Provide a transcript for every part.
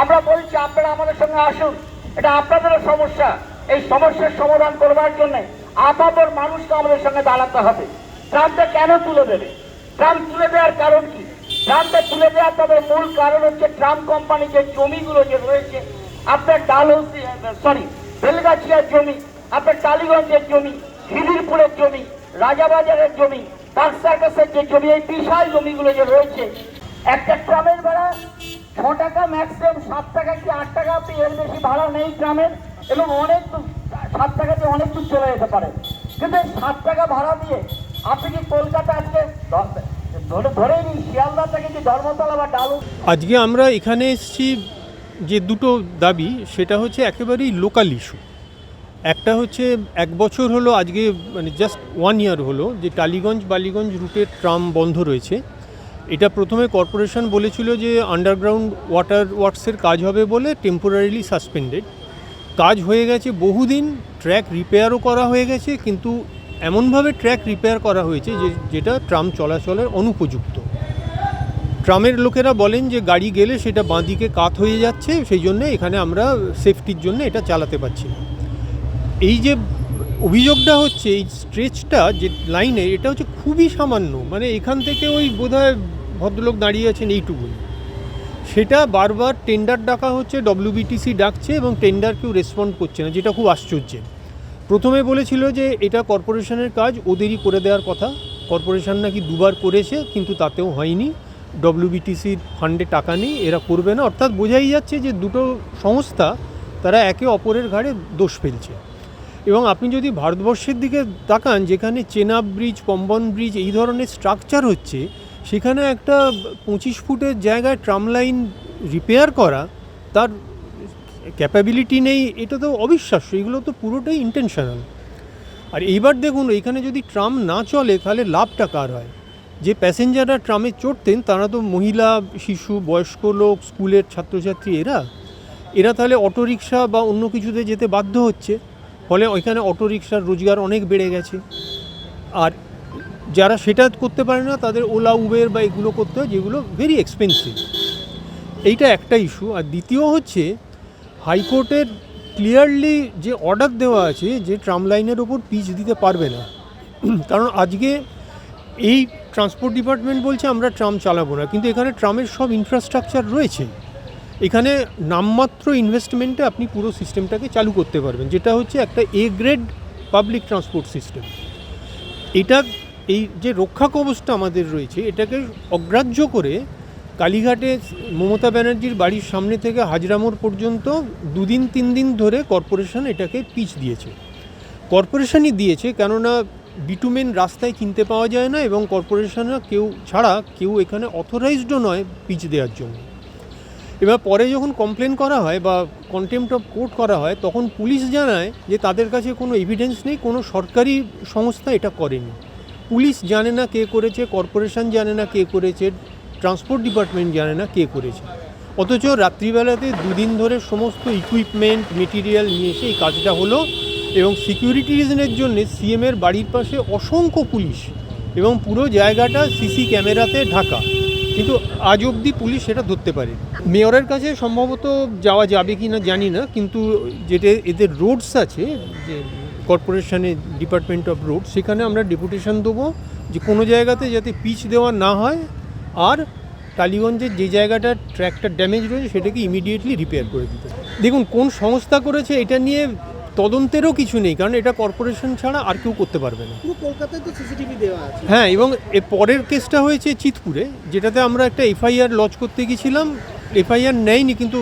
আমরা বলছি, আপনারা আমাদের সঙ্গে আসুন। এটা আপনাদেরও সমস্যা। এই সমস্যার সমাধান করবার জন্য আপাতর মানুষকে আমাদের সঙ্গে দাঁড়াতে হবে। ট্রাম্পটা কেন তুলে দেবে? ট্রাম্প তুলে দেওয়ার কারণ কি? ট্রাম্পটা তুলে দেওয়ার তবে মূল কারণ হচ্ছে ট্রাম্প কোম্পানি যে জমিগুলো যে রয়েছে, আপনার ডালহৌসি সরি বেলগাছিয়ার জমি, আপনার টালিগঞ্জের জমি খিদিরপুরের জমি, রাজাবাজারের জমি পার্ক সার্কাসের যে জমি, এই বিশাল জমিগুলো যে রয়েছে, একটা ট্রামের টাকা ম্যাক্সিমাম সাত টাকা কি আট টাকা? এর বেশি ভাড়া নেই ট্রামের এবং অনেক সাত টাকাতে অনেক দূর চলে যেতে পারে। কিন্তু সাত টাকা ভাড়া দিয়ে আপনি কি কলকাতা আজকে ধরে নিন, শিয়ালদা থেকে ধর্মতলা বা ডালু আজকে আমরা এখানে এসেছি যে দুটো দাবি, সেটা হচ্ছে একেবারেই লোকাল ইস্যু একটা হচ্ছে এক বছর হলো আজকে মানে জাস্ট ওয়ান ইয়ার হলো, যে টালিগঞ্জ বালিগঞ্জ রুটের ট্রাম বন্ধ রয়েছে। এটা প্রথমে কর্পোরেশন বলেছিল যে আন্ডারগ্রাউন্ড ওয়াটার ওয়ার্কসের কাজ হবে বলে টেম্পোরারিলি সাসপেন্ডেড কাজ হয়ে গেছে বহুদিন ট্র্যাক রিপেয়ারও করা হয়ে গেছে, কিন্তু এমনভাবে ট্র্যাক রিপেয়ার করা হয়েছে যে যেটা ট্রাম চলাচলের অনুপযুক্ত। ট্রামের লোকেরা বলেন যে গাড়ি গেলে সেটা বাঁদিকে কাত হয়ে যাচ্ছে, সেই জন্য এখানে আমরা সেফটির জন্য এটা চালাতে পারছি না। এই যে অভিযোগটা হচ্ছে, এই স্ট্রেচটা যে লাইনে এটা হচ্ছে খুবই সামান্য। মানে এখান থেকে ওই বোধহয় ভদ্রলোক দাঁড়িয়ে আছেন এইটুকুই সেটা বারবার টেন্ডার ডাকা হচ্ছে ডব্লিউবিটিসি ডাকছে এবং টেন্ডার কেউ রেসপন্ড করছে না, যেটা খুব আশ্চর্যের। প্রথমে বলেছিল যে এটা কর্পোরেশনের কাজ, ওদেরই করে দেওয়ার কথা। কর্পোরেশন নাকি দুবার করেছে, কিন্তু তাতেও হয়নি। ডব্লিউবিটিসির ফান্ডে টাকা নেই, এরা করবে না। অর্থাৎ বোঝাই যাচ্ছে যে দুটো সংস্থা, তারা একে অপরের ঘাড়ে দোষ ফেলছে। এবং আপনি যদি ভারতবর্ষের দিকে তাকান, যেখানে চেনাব ব্রিজ পম্বন ব্রিজ, এই ধরনের স্ট্রাকচার হচ্ছে সেখানে একটা পঁচিশ ফুটের জায়গায় ট্রাম লাইন রিপেয়ার করা, তার ক্যাপাবিলিটি নেই, এটা তো অবিশ্বাস্য, এগুলো তো পুরোটাই ইন্টেনশনাল আর এইবার দেখুন, এখানে যদি ট্রাম না চলে, তাহলে লাভটা কার হয়? যে প্যাসেঞ্জাররা ট্রামে চড়তেন, তারা তো মহিলা, শিশু, বয়স্ক লোক, স্কুলের ছাত্রছাত্রী, এরা। এরা তাহলে অটোরিকশা বা অন্য কিছুতে যেতে বাধ্য হচ্ছে, ফলে ওইখানে অটোরিকশার রোজগার অনেক বেড়ে গেছে। আর যারা সেটা করতে পারে না, তাদের ওলা, উবের বা এগুলো করতে হয়, যেগুলো ভেরি এক্সপেন্সিভ এইটা একটা ইস্যু আর দ্বিতীয় হচ্ছে হাইকোর্টের ক্লিয়ারলি যে অর্ডার দেওয়া আছে, যে ট্রাম লাইনের ওপর পিচ দিতে পারবে না। কারণ আজকে এই ট্রান্সপোর্ট ডিপার্টমেন্ট বলছে, আমরা ট্রাম চালাবো না। কিন্তু এখানে ট্রামের সব ইনফ্রাস্ট্রাকচার রয়েছে। এখানে নামমাত্র ইনভেস্টমেন্টে আপনি পুরো সিস্টেমটাকে চালু করতে পারবেন, যেটা হচ্ছে একটা A grade public transport system এটা এই যে রক্ষা কবচটা আমাদের রয়েছে, এটাকে অগ্রাহ্য করে কালীঘাটে মমতা ব্যানার্জির বাড়ির সামনে থেকে হাজরামোড় পর্যন্ত দুদিন, তিন দিন ধরে কর্পোরেশন এটাকে পিচ দিয়েছে। কর্পোরেশনই দিয়েছে, কেননা বিটুমেন রাস্তায় কিনতে পাওয়া যায় না এবং কর্পোরেশনরা কেউ ছাড়া কেউ এখানে অথরাইজডও নয় পিচ দেওয়ার জন্য। এবার পরে যখন কমপ্লেন করা হয় বা কন্টেম্পট অফ কোর্ট করা হয়, তখন পুলিশ জানায় যে তাদের কাছে কোনো এভিডেন্স নেই, কোনো সরকারি সংস্থা এটা করেনি। পুলিশ জানে না কে করেছে, কর্পোরেশন জানে না কে করেছে, ট্রান্সপোর্ট ডিপার্টমেন্ট জানে না কে করেছে। অথচ রাত্রিবেলাতে দুদিন ধরে সমস্ত ইকুইপমেন্ট মেটেরিয়াল নিয়ে এসে এই কাজটা হলো এবং সিকিউরিটি রিজনের জন্য সিএমের বাড়ির পাশে অসংখ্য পুলিশ এবং পুরো জায়গাটা সিসি ক্যামেরাতে ঢাকা। কিন্তু আজ অবধি পুলিশ সেটা ধরতে পারে মেয়রের কাছে সম্ভবত যাওয়া যাবে কি না জানি না, কিন্তু যেটা এদের রোডস আছে, যে কর্পোরেশনের ডিপার্টমেন্ট অফ রোড সেখানে আমরা ডেপুটেশন দেবো যে কোনো জায়গাতে যাতে পিচ দেওয়া না হয় আর টালিগঞ্জের যে জায়গাটা ট্র্যাকটা ড্যামেজ রয়েছে সেটাকে ইমিডিয়েটলি রিপেয়ার করে দিতে দেখুন কোন সংস্থা করেছে এটা নিয়ে তদন্তেরও কিছু নেই কারণ এটা কর্পোরেশন ছাড়া আর কেউ করতে পারবে না। কলকাতায় তো সিসিটিভি দেওয়া আছে। হ্যাঁ এবং এর পরের কেসটা হয়েছে চিতপুরে যেটাতে আমরা একটা এফআইআর লজ করতে গেছিলাম। এফআইআর নেয়নি কিন্তু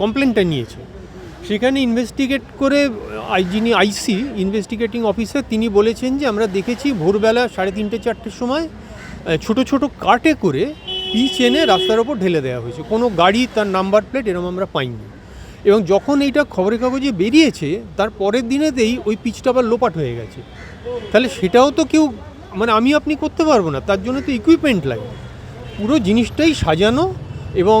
কমপ্লেনটা নিয়েছে। সেখানে ইনভেস্টিগেট করে যিনি আইসি ইনভেস্টিগেটিং অফিসার তিনি বলেছেন যে আমরা দেখেছি ভোরবেলা সাড়ে তিনটে, চারটের সময় ছোট ছোট কার্টে করে পিচ এনে রাস্তার ওপর ঢেলে দেওয়া হয়েছে। কোনো গাড়ি তার নাম্বার প্লেট এরকম আমরা পাইনি। এবং যখন এইটা খবরের কাগজে বেরিয়েছে, তার পরের দিনেতেই ওই পিচটা আবার লোপাট হয়ে গেছে। তাহলে সেটাও তো কেউ মানে আমি আপনি করতে পারব না, তার জন্য তো ইকুইপমেন্ট লাগে। পুরো জিনিসটাই সাজানো এবং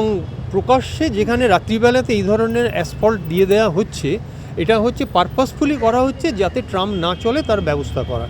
প্রকাশ্যে যেখানে রাত্রিবেলাতে এই ধরনের অ্যাসফল্ট দিয়ে দেওয়া হচ্ছে এটা হচ্ছে পারপাসফুলি করা হচ্ছে যাতে ট্রাম না চলে তার ব্যবস্থা করা